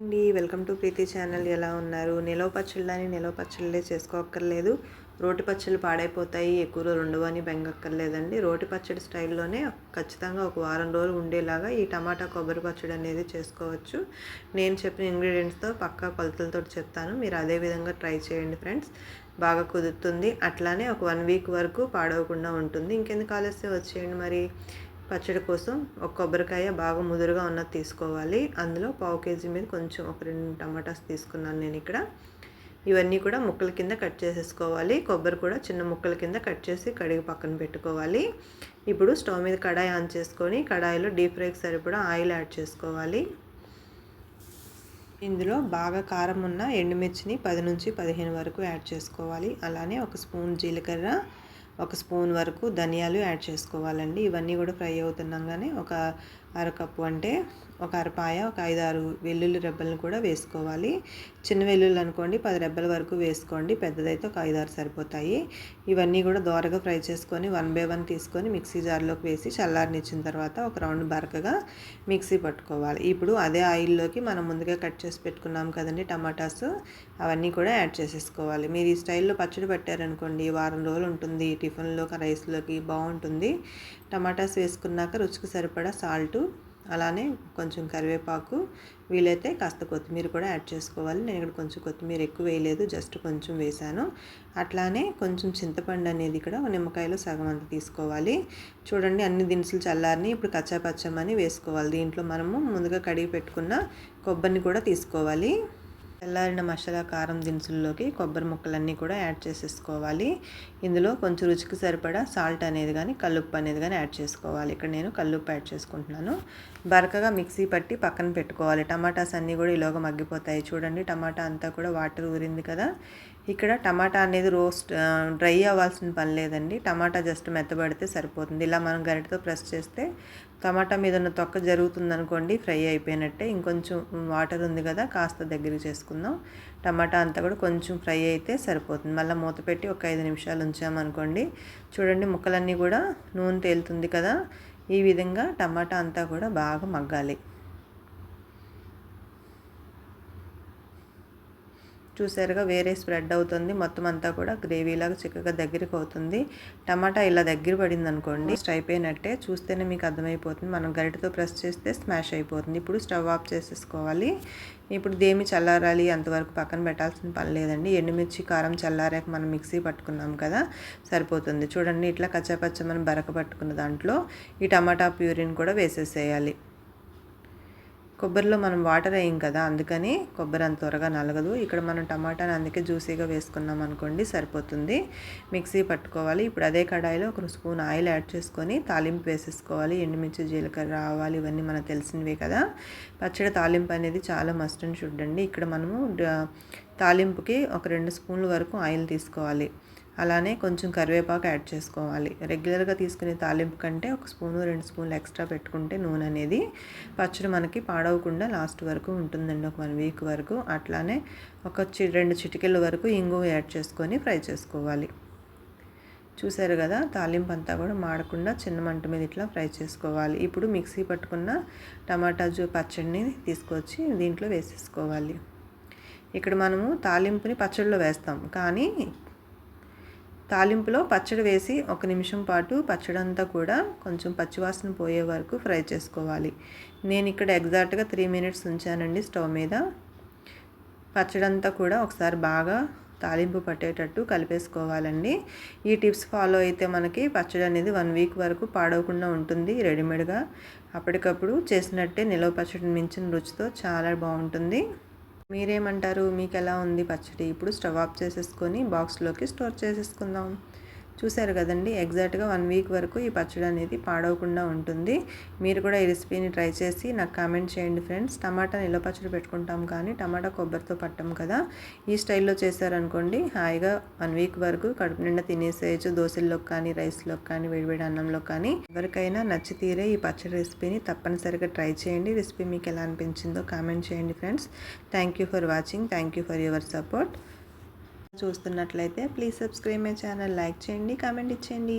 అండి welcome to Preethi channel. ఎలా ఉన్నారు? నిలవ పచ్చళ్ళని నిలవ పచ్చళ్ళే చేసుకోక్కర్లేదు. రోటి పచ్చళ్ళు పాడైపోతాయి. ఎక్కువ రోజులు అని బెంగక్కర్లేదండి. రోటి పచ్చడి స్టైల్లోనే ఖచ్చితంగా ఒక వారం రోజులు ఉండేలాగా ఈ టమాటా కొబ్బరి పచ్చడి అనేది చేసుకోవచ్చు. నేను చెప్పిన ఇంగ్రీడియంట్స్తో పక్కా కొలతలతో చెప్తాను. మీరు అదే విధంగా ట్రై చేయండి ఫ్రెండ్స్. బాగా కుదురుతుంది. అట్లానే ఒక వన్ వీక్ వరకు పాడవకుండా ఉంటుంది. ఇంకెందుకు ఆలస్యం? వచ్చేయండి మరి. పచ్చడి కోసం ఒక కొబ్బరికాయ బాగా ముదురుగా ఉన్నది తీసుకోవాలి. అందులో పావు కేజీ మీద కొంచెం ఒక రెండు టమాటాస్ తీసుకున్నాను నేను ఇక్కడ. ఇవన్నీ కూడా ముక్కల కింద కట్ చేసేసుకోవాలి. కొబ్బరి కూడా చిన్న ముక్కల కింద కట్ చేసి కడిగి పక్కన పెట్టుకోవాలి. ఇప్పుడు స్టవ్ మీద కడాయి ఆన్ చేసుకొని కడాయిలో డీప్ ఫ్రైకి సరిపడా ఆయిల్ యాడ్ చేసుకోవాలి. ఇందులో బాగా కారం ఉన్న ఎండుమిర్చిని పది నుంచి పదిహేను వరకు యాడ్ చేసుకోవాలి. అలానే ఒక స్పూన్ జీలకర్ర ఒక స్పూన్ వరకు ధనియాలు యాడ్ చేసుకోవాలండి. ఇవన్నీ కూడా ఫ్రై అవుతున్నాగానే ఒక అరకప్పు అంటే ఒక అరపాయ ఒక ఐదు ఆరు వెల్లుల్లి రెబ్బలను కూడా వేసుకోవాలి. చిన్న వెల్లుల్లి అనుకోండి పది రెబ్బల వరకు వేసుకోండి. పెద్దదైతే ఒక ఐదు ఆరు సరిపోతాయి. ఇవన్నీ కూడా దోరగా ఫ్రై చేసుకొని వన్ బై వన్ తీసుకొని మిక్సీ జార్లోకి వేసి చల్లారనిచ్చిన తర్వాత ఒక రౌండ్ బరకగా మిక్సీ పట్టుకోవాలి. ఇప్పుడు అదే ఆయిల్లోకి మనం ముందుగా కట్ చేసి పెట్టుకున్నాం కదండి టమాటాస్ అవన్నీ కూడా యాడ్ చేసేసుకోవాలి. మీరు ఈ స్టైల్లో పచ్చడి పెట్టారనుకోండి వారం రోజులు ఉంటుంది టిఫిన్లోకి రైస్లోకి బాగుంటుంది. టమాటాస్ వేసుకున్నాక రుచికి సరిపడా సాల్టు అలానే కొంచెం కరివేపాకు వీలైతే కాస్త కొత్తిమీర కూడా యాడ్ చేసుకోవాలి. నేను ఇక్కడ కొంచెం కొత్తిమీర ఎక్కువ వేయలేదు జస్ట్ కొంచెం వేసాను అట్లానే కొంచెం చింతపండు అనేది ఇక్కడ నిమ్మకాయలో సగం అంత తీసుకోవాలి. చూడండి అన్ని దినుసులు చల్లారిని ఇప్పుడు కచ్చాపచ్చమని వేసుకోవాలి. దీంట్లో మనము ముందుగా కడిగి పెట్టుకున్న కొబ్బరిని కూడా తీసుకోవాలి. తెల్లారిన మసాలా కారం దినుసుల్లోకి కొబ్బరి ముక్కలన్నీ కూడా యాడ్ చేసేసుకోవాలి. ఇందులో కొంచెం రుచికి సరిపడా సాల్ట్ అనేది కానీ కల్లుప్పు అనేది కానీ యాడ్ చేసుకోవాలి. ఇక్కడ నేను కల్లుప్పు యాడ్ చేసుకుంటున్నాను. బరకగా మిక్సీ పట్టి పక్కన పెట్టుకోవాలి. టమాటాస్ అన్నీ కూడా ఈలోగా మగ్గిపోతాయి. చూడండి టమాటా అంతా కూడా వాటర్ ఊరింది కదా. ఇక్కడ టమాటా అనేది రోస్ట్ డ్రై అవ్వాల్సిన పని లేదండి. టమాటా జస్ట్ మెత్తబడితే సరిపోతుంది. ఇలా మనం గరిటతో ప్రెస్ చేస్తే టమాటా మీద ఉన్న తొక్క జరుగుతుందనుకోండి ఫ్రై అయిపోయినట్టే. ఇంకొంచెం వాటర్ ఉంది కదా కాస్త దగ్గరికి చేసుకుందాం. టమాటా అంతా కూడా కొంచెం ఫ్రై అయితే సరిపోతుంది. మళ్ళీ మూత పెట్టి ఒక ఐదు నిమిషాలు ఉంచామనుకోండి. చూడండి ముక్కలన్నీ కూడా నూనె తేలుతుంది కదా. ఈ విధంగా టమాటా అంతా కూడా బాగా మగ్గాలి. చూసారుగా వేరే స్ప్రెడ్ అవుతుంది. మొత్తం అంతా కూడా గ్రేవీలాగా చిక్కగా దగ్గరికి అవుతుంది. టమాటా ఇలా దగ్గర పడింది అనుకోండి అయిపోయినట్టే చూస్తేనే మీకు అర్థమైపోతుంది. మనం గరిటతో ప్రెస్ చేస్తే స్మాష్ అయిపోతుంది. ఇప్పుడు స్టవ్ ఆఫ్ చేసేసుకోవాలి. ఇప్పుడు దేమి చల్లారాలి అంతవరకు పక్కన పెట్టాల్సిన పని లేదండి. ఎండుమిర్చి కారం చల్లారాక మనం మిక్సీ పట్టుకున్నాం కదా సరిపోతుంది. చూడండి ఇట్లా కచ్చాపచ్చమని బరక పట్టుకున్న దాంట్లో ఈ టమాటా ప్యూరిన్ కూడా వేసేసేయాలి. కొబ్బరిలో మనం వాటర్ వేయం కదా అందుకని కొబ్బరి అంత త్వరగా నలగదు. ఇక్కడ మనం టమాటాని అందుకే జ్యూసీగా వేసుకున్నాం అనుకోండి సరిపోతుంది. మిక్సీ పట్టుకోవాలి. ఇప్పుడు అదే కడాయిలో ఒక స్పూన్ ఆయిల్ యాడ్ చేసుకొని తాలింపు వేసేసుకోవాలి. ఎండుమిర్చి జీలకర్ర ఆవాలు ఇవన్నీ మనకు తెలిసినవే కదా. పచ్చడి తాలింపు అనేది చాలా మస్ట్ అండ్ షుడ్ అండి. ఇక్కడ మనము తాలింపుకి ఒక రెండు స్పూన్ల వరకు ఆయిల్ తీసుకోవాలి. అలానే కొంచెం కరివేపాకు యాడ్ చేసుకోవాలి. రెగ్యులర్గా తీసుకునే తాలింపు కంటే ఒక స్పూను రెండు స్పూన్లు ఎక్స్ట్రా పెట్టుకుంటే నూనె అనేది పచ్చడి మనకి పాడవకుండా లాస్ట్ వరకు ఉంటుందండి. ఒక వన్ వీక్ వరకు అట్లానే ఒక చి రెండు చిటికెళ్ళ వరకు ఇంగు యాడ్ చేసుకొని ఫ్రై చేసుకోవాలి. చూసారు కదా తాలింపు అంతా కూడా మాడకుండా చిన్న మంట మీద ఇట్లా ఫ్రై చేసుకోవాలి. ఇప్పుడు మిక్సీ పట్టుకున్న టమాటా జూ పచ్చడిని తీసుకొచ్చి దీంట్లో వేసేసుకోవాలి. ఇక్కడ మనము తాలింపుని పచ్చడిలో వేస్తాం. కానీ తాలింపులో పచ్చడి వేసి ఒక నిమిషం పాటు పచ్చడి అంతా కూడా కొంచెం పచ్చివాసన పోయే వరకు ఫ్రై చేసుకోవాలి. నేను ఇక్కడ ఎగ్జాక్ట్గా త్రీ మినిట్స్ ఉంచానండి స్టవ్ మీద. పచ్చడి అంతా కూడా ఒకసారి బాగా తాలింపు పట్టేటట్టు కలిపేసుకోవాలండి. ఈ టిప్స్ ఫాలో అయితే మనకి పచ్చడి అనేది వన్ వీక్ వరకు పాడవకుండా ఉంటుంది రెడీమేడ్గా. అప్పటికప్పుడు చేసినట్టే నిలవ పచ్చడిని మించిన రుచితో చాలా బాగుంటుంది. మీరేమంటారు? మీకు ఎలా ఉంది పచ్చడి? ఇప్పుడు స్టవ్ ఆఫ్ చేసేసుకొని బాక్స్లోకి స్టోర్ చేసేసుకుందాం. చూసారు కదండి ఎగ్జాక్ట్గా వన్ వీక్ వరకు ఈ పచ్చడి అనేది పాడవకుండా ఉంటుంది. మీరు కూడా ఈ రెసిపీని ట్రై చేసి నాకు కామెంట్ చేయండి ఫ్రెండ్స్. టమాటా నిల్వ పచ్చడి పెట్టుకుంటాం కానీ టమాటా కొబ్బరితో పట్టాం కదా. ఈ స్టైల్లో చేశారనుకోండి హాయిగా వన్ వీక్ వరకు కడుపు నిండా తినేసేయచ్చు. దోశల్లోకి కానీ రైస్లోకి కానీ వేడివేడి అన్నంలో కానీ. ఎవరికైనా నచ్చి తీరే ఈ పచ్చడి రెసిపీని తప్పనిసరిగా ట్రై చేయండి. రెసిపీ మీకు ఎలా అనిపించిందో కామెంట్ చేయండి friends. Thank you for watching. Thank you for your support. చూస్తున్నట్లయితే please subscribe my channel like చేయండి కామెంట్ ఇచ్చేయండి.